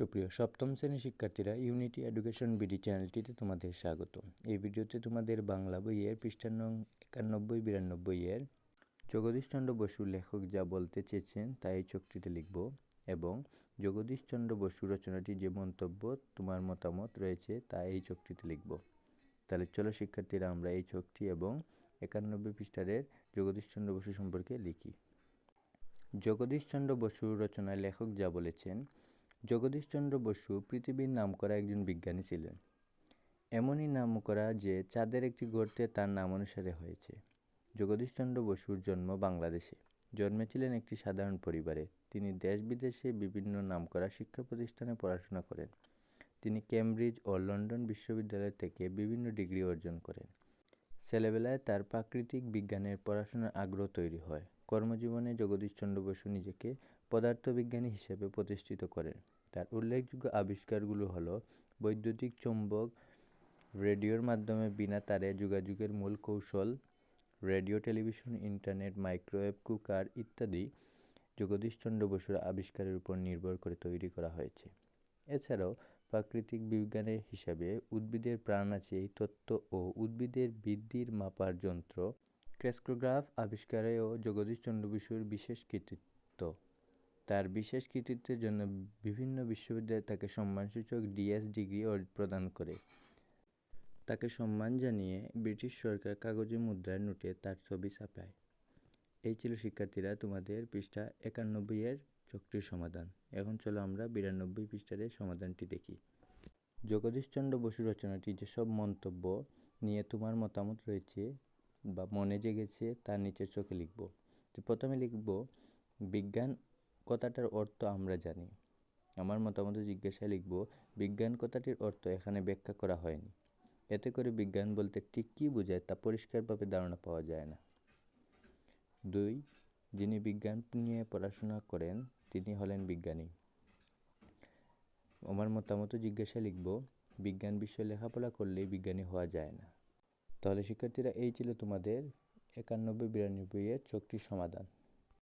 সুপ্রিয়, সপ্তম শ্রেণির শিক্ষার্থীরা ইউনিটি এডুকেশন বিডি চ্যানেলটিতে তোমাদের স্বাগত এই ভিডিওতে তোমাদের বাংলা বইয়ের পৃষ্ঠা নং একানব্বই, বিরানব্বই এর জগদীশচন্দ্র বসু লেখক যা বলতে চেয়েছেন তা এই চোখটিতে লিখব এবং জগদীশচন্দ্র বসু রচনাটি যে মন্তব্য তোমার মতামত রয়েছে তা এই চোখটিতে লিখব। তাহলে চলো শিক্ষার্থীরা আমরা এই চোখটি এবং একানব্বই পৃষ্ঠারের জগদীশচন্দ্র বসু সম্পর্কে লিখি। জগদীশচন্দ্র বসু রচনায় লেখক যা বলেছেন জগদীশচন্দ্র বসু পৃথিবীর নামকরা একজন বিজ্ঞানী ছিলেন। এমনই নাম করা যে চাঁদের একটি গর্তে তার নাম অনুসারে হয়েছে। জগদীশচন্দ্র বসুর জন্ম বাংলাদেশে। জন্মেছিলেন একটি সাধারণ পরিবারে। তিনি দেশ বিদেশে বিভিন্ন নামকরা শিক্ষা প্রতিষ্ঠানে পড়াশোনা করেন। তিনি কেমব্রিজ ও লন্ডন বিশ্ববিদ্যালয় থেকে বিভিন্ন ডিগ্রি অর্জন করেন। ছেলেবেলায় তার প্রাকৃতিক বিজ্ঞানের পড়াশোনার আগ্রহ তৈরি হয়। কর্মজীবনে জগদীশচন্দ্র বসু নিজেকে পদার্থবিজ্ঞানী হিসেবে প্রতিষ্ঠিত করেন। তার উল্লেখযোগ্য আবিষ্কারগুলো হলো, বৈদ্যুতিক চৌম্বক, রেডিওর মাধ্যমে বিনা তারে যোগাযোগের মূল কৌশল, radio, television, internet, microwave, cooker ইত্যাদি জগদীশচন্দ্র বসুর আবিষ্কারের উপর নির্ভর করে তৈরি করা হয়েছে। এছাড়াও প্রাকৃতিক বিজ্ঞানের হিসাবে উদ্ভিদের প্রাণ আছে এই তত্ত্ব ও উদ্ভিদের বৃদ্ধির মাপার যন্ত্র ক্রেস্কোগ্রাফ আবিষ্কারেও জগদীশচন্দ্র বসুর বিশেষ কৃতিত্ব। তার বিশেষ কৃতিত্বের জন্য বিভিন্ন বিশ্ববিদ্যালয় তাকে সম্মানসূচক ডিএস ডিগ্রি প্রদান করে। তাকে সম্মান জানিয়ে ব্রিটিশ সরকার কাগজে মুদ্রায় নোটে তার ছবি ছাপায়। এই ছিল শিক্ষার্থীরা তোমাদের পৃষ্ঠা একানব্বই এর চক্রির সমাধান। এখন চলো আমরা বিরানব্বই পৃষ্ঠার সমাধানটি দেখি। জগদীশচন্দ্র বসু রচনাটি যেসব মন্তব্য নিয়ে তোমার মতামত রয়েছে বা মনে জেগেছে তার নিচের চোখে লিখব। তো প্রথমে লিখব, বিজ্ঞান কথাটার অর্থ আমরা জানি। আমার মতামত জিজ্ঞাসায় লিখব, বিজ্ঞান কথাটির অর্থ এখানে ব্যাখ্যা করা হয়নি। এতে করে বিজ্ঞান বলতে ঠিক কী বোঝায় তা পরিষ্কারভাবে ধারণা পাওয়া যায় না। দুই, যিনি বিজ্ঞান নিয়ে পড়াশোনা করেন, তিনি হলেন বিজ্ঞানী। আমার মতামত জিজ্ঞাসা লিখব, বিজ্ঞান বিষয়ে লেখাপড়া করলেই বিজ্ঞানী হওয়া যায় না। তাহলে শিক্ষার্থীরা এই ছিল তোমাদের একানব্বই বিরানব্বই এর চোখটির সমাধান।